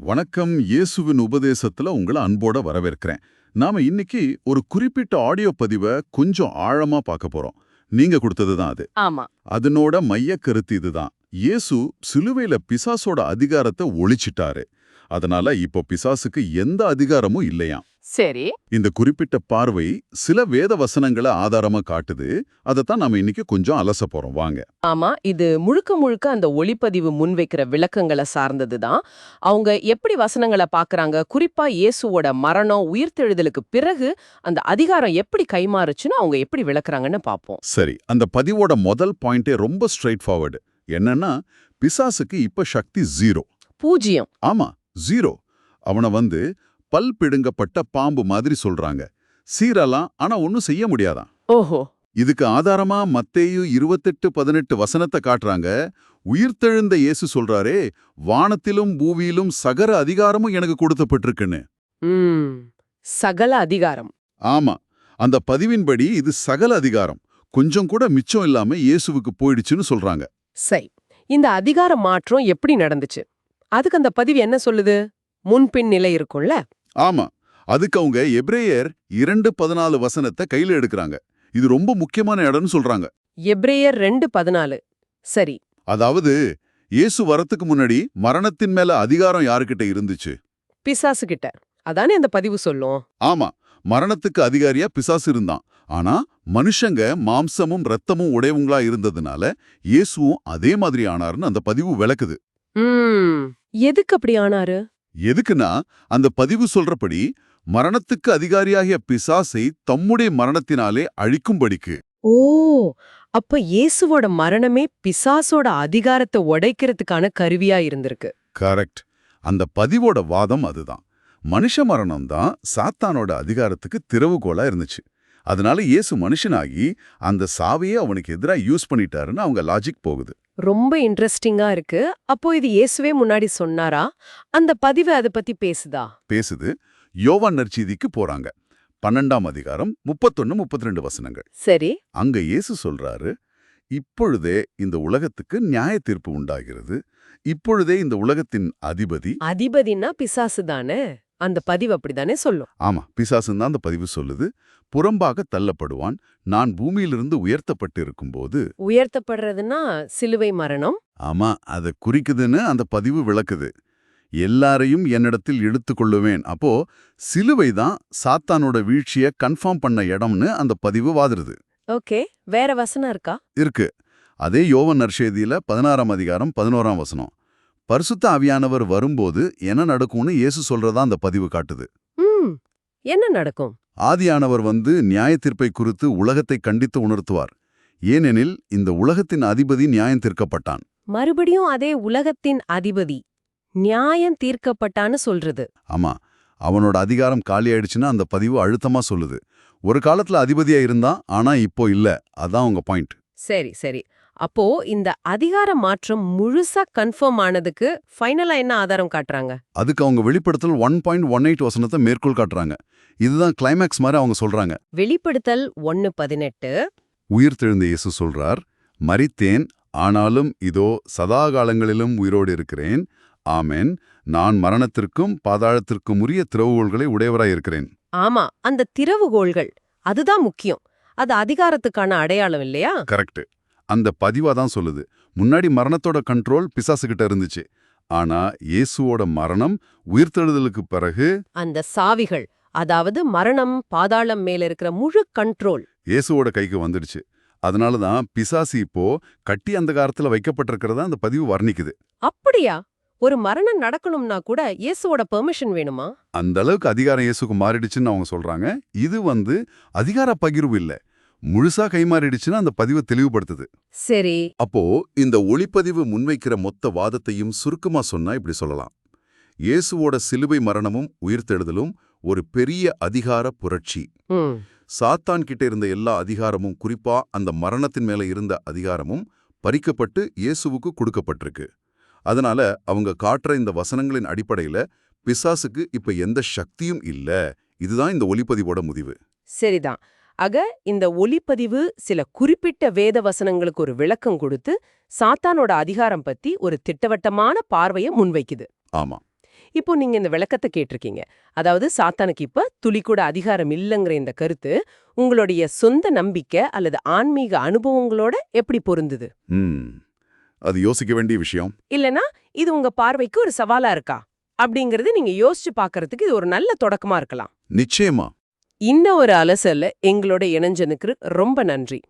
வணக்கம். இயேசுவின் உபதேசத்துல உங்களை அன்போட வரவேற்கிறேன். நாம இன்னைக்கு ஒரு குறிப்பிட்ட ஆடியோ பதிவை கொஞ்சம் ஆழமா பார்க்க போறோம். நீங்க கொடுத்தது தான் அது. ஆமா. அதனோட மைய கருத்து இதுதான் இயேசு சிலுவையில பிசாசோட அதிகாரத்தை ஒழிச்சிட்டாரு. அதனால இப்போ பிசாசுக்கு எந்த அதிகாரமும் இல்லையாம். சரி. இந்த குறிப்பிட்ட பார்வை சில வேத வசனங்களை ஆதாரமா காட்டுது. அதைத்தான் நாம இன்னைக்கு கொஞ்சம் அலச போறோம். வாங்க. ஆமா இது முழுக்க முழுக்க அந்த ஒளிப்பதிவு முன்வைக்கிற விளக்கங்களை சார்ந்ததுதான் அவங்க எப்படி வசனங்களை பாக்குறாங்க குறிப்பா இயேசுவோட மரணம் உயிர்த்தெழுதலுக்கு பிறகு அந்த அதிகாரம் எப்படி கைமாறுச்சுன்னு அவங்க எப்படி விளக்குறாங்கன்னு பாப்போம் சரி அந்த பதிவோட முதல் பாயிண்டே ரொம்ப ஸ்ட்ரைட் ஃபார்வர்டு என்னன்னா பிசாசுக்கு இப்ப சக்தி ஜீரோ பூஜ்யம் ஆமா ஜீரோ அவனை வந்து பல் பிடுங்கப்பட்ட பாம்பு மாதிரி சொல்றாங்க. சீரலாம் ஆனா ஒன்னும் செய்ய முடியாதான் ஓஹோ. இதுக்கு ஆதாரமா மத்தேயு இருபத்தெட்டு பதினெட்டு வசனத்தை காட்டுறாங்க. உயிர்த்தெழுந்த இயேசு சொல்றாரே வானத்திலும் பூவியிலும் சகர அதிகாரமும் எனக்கு கொடுக்கப்பட்டிருக்குன்னு ம். சகல அதிகாரம். ஆமா. அந்த பதிவின்படி இது சகல அதிகாரம். கொஞ்சம் கூட மிச்சம் இல்லாம இயேசுவுக்கு போயிடுச்சுன்னு சொல்றாங்க. சரி. இந்த அதிகார மாற்றம் எப்படி நடந்துச்சு? அதுக்கு அந்த பதிவு என்ன சொல்லுது? முன்பின் நிலை இருக்கும்ல? ஆமா. அதுக்கு அவங்க எப்ரேயர் இரண்டு பதினாலு வசனத்தை கையில எடுக்கறாங்க. இது ரொம்ப முக்கியமான இடம்னு சொல்றாங்க. எப்ரேயர் ரெண்டு பதினாலு. சரி. அதாவது இயேசு வரத்துக்கு முன்னாடி மரணத்தின் மேல அதிகாரம் யாருக்கிட்ட இருந்துச்சு? பிசாசு கிட்ட. அதானே அந்த பதிவு சொல்லும்? ஆமா. மரணத்துக்கு அதிகாரியா பிசாசு இருந்தான். ஆனா மனுஷங்க மாம்சமும் ரத்தமும் உடையவங்களா இருந்ததுனால இயேசுவும் அதே மாதிரி ஆனாருன்னு அந்த பதிவு விளக்குது. ம். எதுக்கு அப்படி ஆனாரு? எதுக்குன்னா அந்த பதிவு சொல்றபடி மரணத்துக்கு அதிகாரியாகிய பிசாசை தம்முடைய மரணத்தினாலே அழிக்கும்படிக்கு. ஓ அப்ப இயேசுவோட மரணமே பிசாசோட அதிகாரத்தை உடைக்கிறதுக்கான கருவியா இருந்திருக்கு. கரெக்ட். அந்த பதிவோட வாதம் அதுதான். மனுஷ மரணம் தான் சாத்தானோட அதிகாரத்துக்கு திறவுகோலா இருந்துச்சு. அதனால இயேசு மனுஷனாகி அந்த சாவையே அவனுக்கு எதிரா யூஸ் பண்ணிட்டாருன்னு அவங்க லாஜிக் போகுது. ரொம்ப இன்ட்ரெஸ்டிங்கா இருக்கு. அப்போ இது இயேசுவே முன்னாடி சொன்னாரா? அந்த பதிவு அதை பத்தி பேசுதா? பேசுது. யோவான் நற்செய்திக்கு போறாங்க. பன்னெண்டாம் அதிகாரம் முப்பத்தொன்னு முப்பத்தி ரெண்டு வசனங்கள். சரி. அங்க இயேசு சொல்றாரு இப்பொழுதே இந்த உலகத்துக்கு நியாய தீர்ப்பு உண்டாகிறது. இப்பொழுதே இந்த உலகத்தின் அதிபதி அதிபதினா பிசாசு தானே அந்த பதிவு அப்படிதானே சொல்லும்? ஆமா பிசாசுன்னு தான் அந்த பதிவு சொல்லுது. புறம்பாக தள்ளப்படுவான். நான் பூமியிலிருந்து உயர்த்தப்பட்டு இருக்கும்போது உயர்த்தப்படுறதுன்னா சிலுவை மரணம்? ஆமா அதை குறிக்குதுன்னு அந்த பதிவு விளக்குது. எல்லாரையும் என்னிடத்தில் இழுத்துக் கொள்ளுவேன் அப்போ சிலுவை தான் சாத்தானோட வீழ்ச்சிய கன்ஃபார்ம் பண்ண இடம்னு அந்த பதிவு வாதிருது. ஓகே வேற வசனம் இருக்கா? இருக்கு. அதே யோவன் நற்செய்தியில பதினாறாம் அதிகாரம் பதினோராம் வசனம். பரிசுத்த ஆவியானவர் வரும்போது என்ன நடக்கும்னு இயேசு சொல்றதா அந்த பதிவு காட்டுது. என்ன நடக்கும்? ஆதியானவர் வந்து நியாய தீர்ப்பை குறித்து உலகத்தை கண்டித்து உணர்த்துவார். ஏனெனில் இந்த உலகத்தின் அதிபதி நியாயம் தீர்க்கப்பட்டான். மறுபடியும் அதே உலகத்தின் அதிபதி நியாயம் தீர்க்கப்பட்டான்னு சொல்றது. ஆமா அவனோட அதிகாரம் காலியாயிடுச்சுன்னா அந்த பதிவு அழுத்தமா சொல்லுது. ஒரு காலத்துல அதிபதியா இருந்தான் ஆனா இப்போ இல்ல. அதான் உங்க பாயிண்ட். சரி சரி. அப்போ இந்த அதிகார மாற்றம் முழுசா கன்ஃபார்ம் ஆனதுக்கு ஃபைனலா என்ன ஆதாரம் காட்டுறாங்க? அதுக்கு அவங்க வெளிப்படுத்தல் ஒன் பாயிண்ட் ஒன் எயிட் வசனத்தை மேற்கோள் காட்டுறாங்க. இதுதான் கிளைமேக்ஸ் மாதிரி அவங்க சொல்றாங்க. வெளிப்படுத்தல் ஒன்னு பதினெட்டு. உயிர்த்தெழுந்த இயேசு சொல்றார் மரித்தேன் ஆனாலும் இதோ சதா காலங்களிலும் உயிரோடு இருக்கிறேன். ஆமென். நான் மரணத்திற்கும் பாதாளத்திற்கும் உரிய திறவுகோள்களை உடையவராயிருக்கிறேன் ஆமா அந்த திறவுகோள்கள் அதுதான் முக்கியம். அது அதிகாரத்துக்கான அடையாளம் இல்லையா? கரெக்ட் அந்த பதிவா தான் சொல்லுது. முன்னாடி மரணத்தோட கண்ட்ரோல் பிசாசுகிட்ட இருந்துச்சு. ஆனா இயேசுவோட மரணம் உயிர்த்தெழுதலுக்கு பிறகு அந்த சாவிகள் அதாவது மரணம் பாதாளம் மேல இருக்கிற முழு கண்ட்ரோல் இயேசுவோட கைக்கு வந்துடுச்சு. அதனால தான் பிசாசு இப்போ கட்டி அந்த காலத்துல வைக்கப்பட்டிருக்கிறதா அந்த பதிவு வர்ணிக்குது. அப்படியா? ஒரு மரணம் நடக்கணும்னா கூட இயேசுவோட பெர்மிஷன் வேணுமா? அந்த அளவுக்கு அதிகாரம் இயேசுக்கு மாறிடுச்சுன்னு அவங்க சொல்றாங்க. இது வந்து அதிகார பகிர்வு இல்ல. முழுசா கைமாறிடுச்சுன்னு அந்த பதிவை தெளிவுபடுத்துது. சரி. அப்போ இந்த ஒளிப்பதிவு முன்வைக்கிற மொத்த வாதத்தையும் சுருக்கமா சொன்னா இப்படி சொல்லலாம். இயேசுவோட சிலுவை மரணமும் உயிர்த்தெழுதலும் ஒரு பெரிய அதிகார புரட்சி. சாத்தான் கிட்ட இருந்த எல்லா அதிகாரமும் குறிப்பா அந்த மரணத்தின் மேல இருந்த அதிகாரமும் பறிக்கப்பட்டு இயேசுவுக்கு கொடுக்கப்பட்டிருக்கு. அதனால அவங்க காட்டுற இந்த வசனங்களின் அடிப்படையில பிசாசுக்கு இப்ப எந்த சக்தியும் இல்ல. இதுதான் இந்த ஒளிப்பதிவோட முடிவு. சரிதான். ஆக இந்த ஒளிப்பதிவு சில குறிப்பிட்ட வேத வசனங்களுக்கு ஒரு விளக்கம் கொடுத்து சாத்தானோட அதிகாரம் பத்தி ஒரு திட்டவட்டமான பார்வையை முன்வைக்குது. ஆமா. இப்போ நீங்க இந்த விளக்கத்தை கேட்டிருக்கீங்க. அதாவது சாத்தானுக்கு இப்ப துளி கூட அதிகாரம் இல்லைங்கிற இந்த கருத்து உங்களுடைய சொந்த நம்பிக்கை அல்லது ஆன்மீக அனுபவங்களோட எப்படி பொருந்துது? அது யோசிக்க வேண்டிய விஷயம். இல்லனா இது உங்க பார்வைக்கு ஒரு சவாலா இருக்கா? அப்படிங்கறது நீங்க யோசிச்சு பார்க்கறதுக்கு இது ஒரு நல்ல தொடக்கமா இருக்கலாம். நிச்சயமா. இன்ன ஒரு அலசல்ல எங்களோட இணைஞ்சனுக்கு ரொம்ப நன்றி.